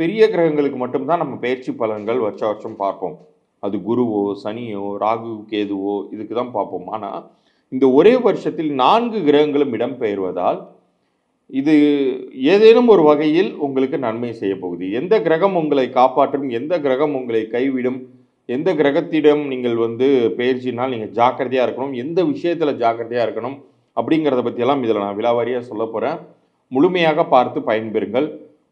பெரிய கிரகங்களுக்கு மட்டும்தான் நம்ம பயிற்சி பலன்கள் வருஷ வருஷம் பார்ப்போம். அது குருவோ சனியோ ராகு கேதுவோ இதுக்கு தான் பார்ப்போம். ஆனால் இந்த ஒரே வருஷத்தில் நான்கு கிரகங்களும் இடம்பெயர்வதால் இது ஏதேனும் ஒரு வகையில் உங்களுக்கு நன்மை செய்ய போகுது. எந்த கிரகம் உங்களை காப்பாற்றும் எந்த கிரகம் உங்களை கைவிடும் எந்த கிரகத்திடம் நீங்கள் வந்து பயிற்சினால் நீங்கள் ஜாக்கிரதையாக இருக்கணும் எந்த விஷயத்தில் ஜாக்கிரதையாக இருக்கணும் அப்படிங்கிறத பற்றியெல்லாம் இதில் நான் விலாவாரியாக சொல்ல போகிறேன் முழுமையாக பார்த்து பயன்பெறுங்கள்.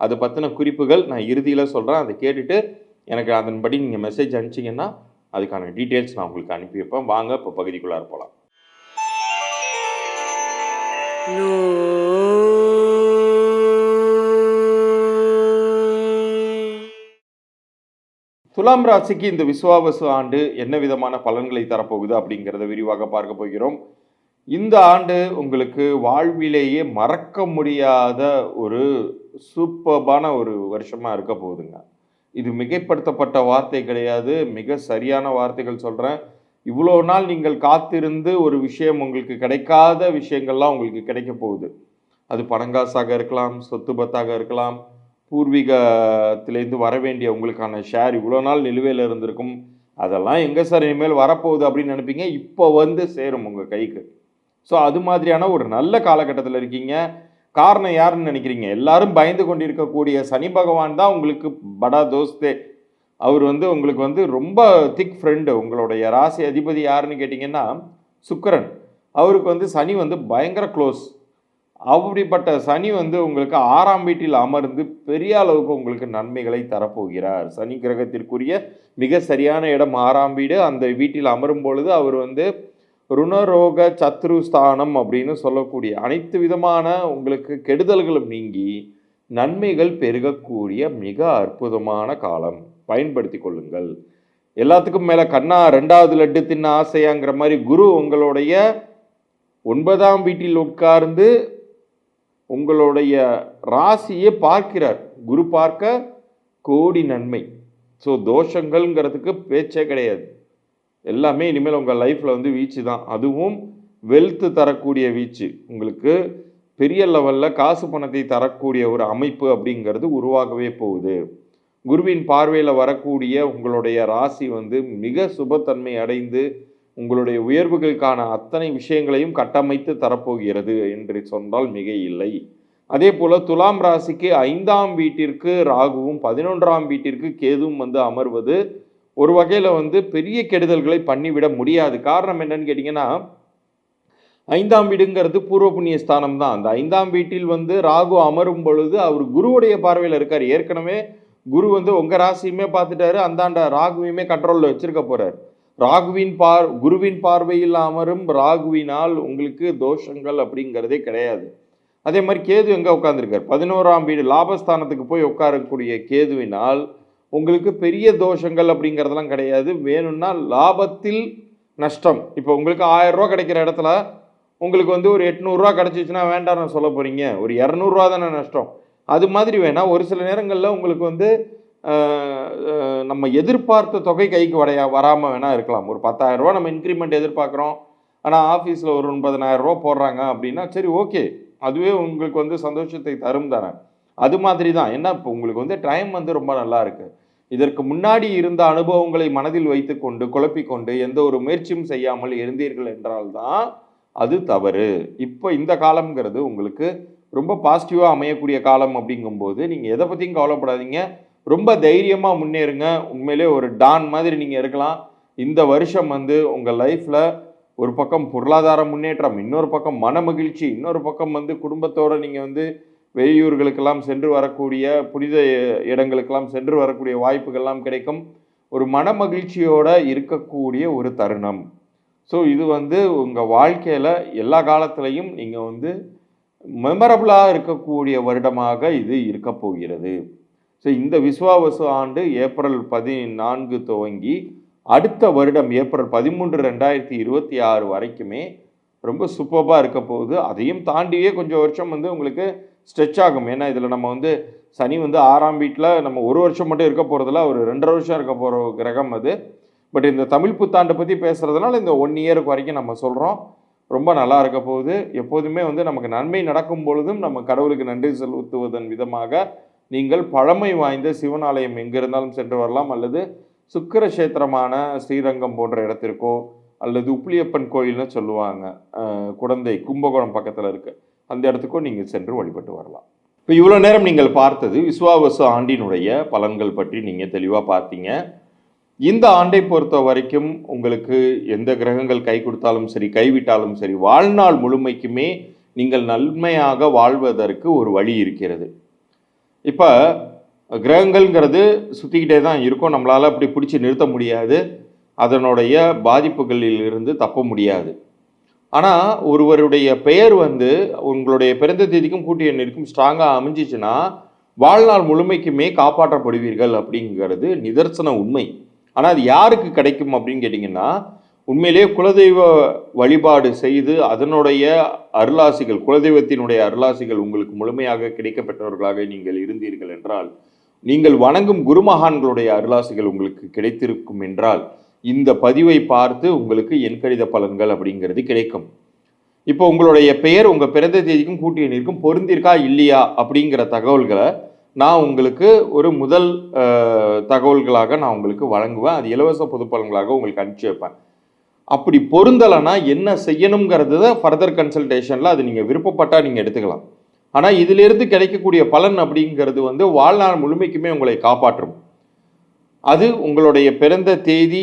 அதை பற்றின குறிப்புகள் நான் இறுதியில் சொல்கிறேன் அதை கேட்டுட்டு எனக்கு அதன்படி நீங்கள் மெசேஜ் அனுப்பிச்சிங்கன்னா அதுக்கான டீட்டெயில்ஸ் நான் உங்களுக்கு அனுப்பி வைப்பேன் வாங்க இப்போ பகுதிக்குள்ளார போகலாம் துலாம் ராசிக்கு இந்த விஸ்வாவசு ஆண்டு என்ன விதமான பலன்களை தரப்போகுது அப்படிங்கிறத விரிவாக பார்க்க போகிறோம். இந்த ஆண்டு உங்களுக்கு வாழ்விலேயே மறக்க முடியாத ஒரு சூப்பர்பான ஒரு வருஷமாக இருக்க போகுதுங்க. இது மிகைப்படுத்தப்பட்ட வார்த்தை கிடையாது. மிக சரியான வார்த்தைகள் சொல்கிறேன் இவ்வளோ நாள் நீங்கள் காத்திருந்து ஒரு விஷயம் உங்களுக்கு கிடைக்காத விஷயங்கள்லாம் உங்களுக்கு கிடைக்க போகுது. அது பணங்காசாக இருக்கலாம் சொத்து பத்தாக இருக்கலாம். பூர்வீகத்திலேருந்து வர வேண்டிய உங்களுக்கான ஷேர் இவ்வளோ நாள் நிலுவையில் இருந்திருக்கும். அதெல்லாம் எங்கே சார் இனிமேல் வரப்போகுது அப்படின்னு நினைப்பீங்க. இப்போ வந்து சேரும் உங்கள் கைக்கு. ஸோ அது மாதிரியான ஒரு நல்ல காலகட்டத்தில் இருக்கீங்க. காரணம் யாருன்னு நினைக்கிறீங்க? எல்லாரும் பயந்து கொண்டிருக்கக்கூடிய சனி பகவான் தான் உங்களுக்கு படா தோஸ்தே. அவர் வந்து உங்களுக்கு வந்து ரொம்ப திக் ஃப்ரெண்டு உங்களுடைய ராசி அதிபதி யாருன்னு கேட்டிங்கன்னா சுக்கரன். அவருக்கு வந்து சனி வந்து பயங்கர க்ளோஸ் அப்படிப்பட்ட சனி வந்து உங்களுக்கு ஆறாம் வீட்டில் அமர்ந்து பெரிய அளவுக்கு உங்களுக்கு நன்மைகளை தரப்போகிறார். சனி கிரகத்திற்குரிய மிக சரியான இடம் ஆறாம் வீடு. அந்த வீட்டில் அமரும் பொழுது அவர் வந்து ருணரோக சத்ரு ஸ்தானம் அப்படின்னு சொல்லக்கூடிய அனைத்து விதமான உங்களுக்கு கெடுதல்களும் நீங்கி நன்மைகள் பெருகக்கூடிய மிக அற்புதமான காலம். பயன்படுத்தி கொள்ளுங்கள். எல்லாத்துக்கும் மேலே கண்ணா ரெண்டாவது லட்டு தின்ன ஆசையாங்கிற மாதிரி குரு உங்களுடைய ஒன்பதாம் வீட்டில் உட்கார்ந்து உங்களுடைய ராசியை பார்க்கிறார். குரு பார்க்க கோடி நன்மை. ஸோ தோஷங்கள்ங்கிறதுக்கு பேச்சே கிடையாது. எல்லாமே இனிமேல் உங்கள் லைஃப்பில் வந்து வீச்சு தான். அதுவும் வெல்த்து தரக்கூடிய வீச்சு உங்களுக்கு பெரிய லெவலில் காசு பணத்தை தரக்கூடிய ஒரு அமைப்பு அப்படிங்கிறது உருவாகவே போகுது. குருவின் பார்வையில் வரக்கூடிய உங்களுடைய ராசி வந்து மிக சுபத்தன்மை அடைந்து உங்களுடைய உயர்வுகளுக்கான அத்தனை விஷயங்களையும் கட்டமைத்து தரப்போகிறது என்று சொன்னால் மிக இல்லை அதே போல் துலாம் ராசிக்கு ஐந்தாம் வீட்டிற்கு ராகுவும் பதினொன்றாம் வீட்டிற்கு கேதுவும் வந்து அமர்வது ஒரு வகையில் வந்து பெரிய கெடுதல்களை பண்ணிவிட முடியாது. காரணம் என்னன்னு கேட்டிங்கன்னா ஐந்தாம் வீடுங்கிறது பூர்வ புண்ணிய ஸ்தானம் தான். அந்த ஐந்தாம் வீட்டில் வந்து ராகு அமரும் பொழுது அவர் குருவுடைய பார்வையில் இருக்கார். ஏற்கனவே குரு வந்து உங்கள் ராசியுமே பார்த்துட்டாரு அந்தாண்ட ராகுவையுமே கண்ட்ரோலில் வச்சிருக்க போகிறார் ராகுவின் பார் குருவின் பார்வையில் அமரும் ராகுவினால் உங்களுக்கு தோஷங்கள் அப்படிங்கிறதே கிடையாது. அதே மாதிரி கேது எங்கே உட்காந்துருக்கார் பதினோராம் வீடு லாபஸ்தானத்துக்கு போய் உட்காரக்கூடிய கேதுவினால் உங்களுக்கு பெரிய தோஷங்கள் அப்படிங்கிறதெல்லாம் கிடையாது. வேணும்னா லாபத்தில் நஷ்டம். இப்போ உங்களுக்கு ஆயிரம் கிடைக்கிற இடத்துல உங்களுக்கு வந்து ஒரு எட்நூறுரூவா கிடச்சிச்சுன்னா வேண்டாம்னு சொல்ல போகிறீங்க ஒரு இரநூறுவா தானே நஷ்டம். அது மாதிரி வேணால் ஒரு சில நேரங்களில் உங்களுக்கு வந்து நம்ம எதிர்பார்த்த தொகை கைக்கு வரையா வராமல் வேணால் இருக்கலாம். ஒரு பத்தாயிரரூவா நம்ம இன்க்ரிமெண்ட் எதிர்பார்க்குறோம். ஆனால் ஆஃபீஸில் ஒரு ஒன்பதனாயிரரூவா போடுறாங்க அப்படின்னா சரி ஓகே. அதுவே உங்களுக்கு வந்து சந்தோஷத்தை தரும் தானே. அது மாதிரி தான். என்ன இப்போ உங்களுக்கு வந்து டைம் வந்து ரொம்ப நல்லா இருக்குது இதற்கு முன்னாடி இருந்த அனுபவங்களை மனதில் வைத்துக்கொண்டு குழப்பிக்கொண்டு எந்த ஒரு முயற்சியும் செய்யாமல் இருந்தீர்கள் என்றால்தான் அது தவறு. இப்போ இந்த காலம்ங்கிறது உங்களுக்கு ரொம்ப பாசிட்டிவாக அமையக்கூடிய காலம் அப்படிங்கும்போது நீங்கள் எதை பற்றியும் கவலைப்படாதீங்க. ரொம்ப தைரியமாக முன்னேறுங்க. உண்மையிலே ஒரு டான் மாதிரி நீங்கள் இருக்கலாம். இந்த வருஷம் வந்து உங்கள் லைஃப்பில் ஒரு பக்கம் பொருளாதார முன்னேற்றம் இன்னொரு பக்கம் மன மகிழ்ச்சி இன்னொரு பக்கம் வந்து குடும்பத்தோடு நீங்கள் வந்து வெளியூர்களுக்கெல்லாம் சென்று வரக்கூடிய புனித இடங்களுக்கெல்லாம் சென்று வரக்கூடிய வாய்ப்புகள்லாம் கிடைக்கும். ஒரு மன மகிழ்ச்சியோடு இருக்கக்கூடிய ஒரு தருணம். ஸோ இது வந்து உங்கள் வாழ்க்கையில் எல்லா காலத்துலேயும் நீங்கள் வந்து மெமரபுளாக இருக்கக்கூடிய வருடமாக இது இருக்க போகிறது. ஸோ இந்த விஸ்வாவசு ஆண்டு ஏப்ரல் பதினான்கு துவங்கி அடுத்த வருடம் ஏப்ரல் பதிமூன்று ரெண்டாயிரத்தி இருபத்தி ஆறு வரைக்குமே ரொம்ப சூப்பராக இருக்க போகுது. அதையும் தாண்டியே கொஞ்சம் வருஷம் வந்து உங்களுக்கு ஸ்ட்ரெச் ஆகும். ஏன்னா இதில் நம்ம வந்து சனி வந்து ஆறாம் வீட்டில் நம்ம ஒரு வருஷம் மட்டும் இருக்க போகிறதுல ஒரு ரெண்டரை வருஷம் இருக்க போகிற கிரகம் அது. பட் இந்த தமிழ் புத்தாண்டை பற்றி பேசுகிறதுனால இந்த ஒன் இயருக்கு வரைக்கும் நம்ம சொல்கிறோம் ரொம்ப நல்லா இருக்க போகுது. எப்போதுமே வந்து நமக்கு நன்மை நடக்கும் பொழுதும் நம்ம கடவுளுக்கு நன்றி செலுத்துவதன் விதமாக நீங்கள் பழமை வாய்ந்த சிவன் ஆலயம் எங்கே இருந்தாலும் சென்று வரலாம். அல்லது சுக்கிரக்ஷேத்திரமான ஸ்ரீரங்கம் போன்ற இடத்திற்கோ அல்லது உப்புளியப்பன் கோயில்னு சொல்லுவாங்க. குழந்தை குடந்தை கும்பகோணம் பக்கத்தில் இருக்குது அந்த இடத்துக்கும் நீங்கள் சென்று வழிபட்டு வரலாம். இப்போ இவ்வளோ நேரம் நீங்கள் பார்த்தது விஸ்வாவசு ஆண்டினுடைய பலன்கள் பற்றி நீங்கள் தெளிவாக பார்த்தீங்க. இந்த ஆண்டை பொறுத்த வரைக்கும் உங்களுக்கு எந்த கிரகங்கள் கை கொடுத்தாலும் சரி கைவிட்டாலும் சரி வாழ்நாள் முழுமைக்குமே நீங்கள் நன்மையாக வாழ்வதற்கு ஒரு வழி இருக்கிறது. இப்போ கிரகங்கள்ங்கிறது சுற்றிக்கிட்டே தான் இருக்கும். நம்மளால் அப்படி பிடிச்சி நிறுத்த முடியாது. அதனுடைய பாதிப்புகளில் இருந்து தப்ப முடியாது. ஆனால் ஒருவருடைய பெயர் வந்து உங்களுடைய பிறந்த தேதிக்கும் கூட்டு எண்ணிற்கும் ஸ்ட்ராங்காக அமைஞ்சிச்சுன்னா வாழ்நாள் முழுமைக்குமே காப்பாற்றப்படுவீர்கள் அப்படிங்கிறது நிதர்சன உண்மை. ஆனால் அது யாருக்கு கிடைக்கும் அப்படின்னு கேட்டிங்கன்னா உண்மையிலேயே குலதெய்வ வழிபாடு செய்து அதனுடைய அருளாசிகள் குலதெய்வத்தினுடைய அருளாசிகள் உங்களுக்கு முழுமையாக கிடைக்கப்பெற்றவர்களாக நீங்கள் இருந்தீர்கள் என்றால் நீங்கள் வணங்கும் குருமகான்களுடைய அருளாசிகள் உங்களுக்கு கிடைத்திருக்கும் என்றால் இந்த பதிவை பார்த்து உங்களுக்கு எண்கணித பலன்கள் அப்படிங்கிறது கிடைக்கும். இப்போ உங்களுடைய பெயர் உங்கள் பிறந்த தேதிக்கும் கூட்டிய எண்ணிற்கும் பொருந்திருக்கா இல்லையா அப்படிங்கிற தகவல்களை நான் உங்களுக்கு ஒரு முதல் தகவல்களாக நான் உங்களுக்கு வழங்குவேன். அது இலவச பொது பலன்களாக உங்களுக்கு அனுப்பிச்சி வைப்பேன். அப்படி பொருந்தலைன்னா என்ன செய்யணுங்கிறது தான் ஃபர்தர் கன்சல்டேஷனில் அது நீங்கள் விருப்பப்பட்டால் நீங்கள் எடுத்துக்கலாம். ஆனால் இதிலிருந்து கிடைக்கக்கூடிய பலன் அப்படிங்கிறது வந்து வாழ்நாள் முழுமைக்குமே உங்களை காப்பாற்றும். அது உங்களுடைய பிறந்த தேதி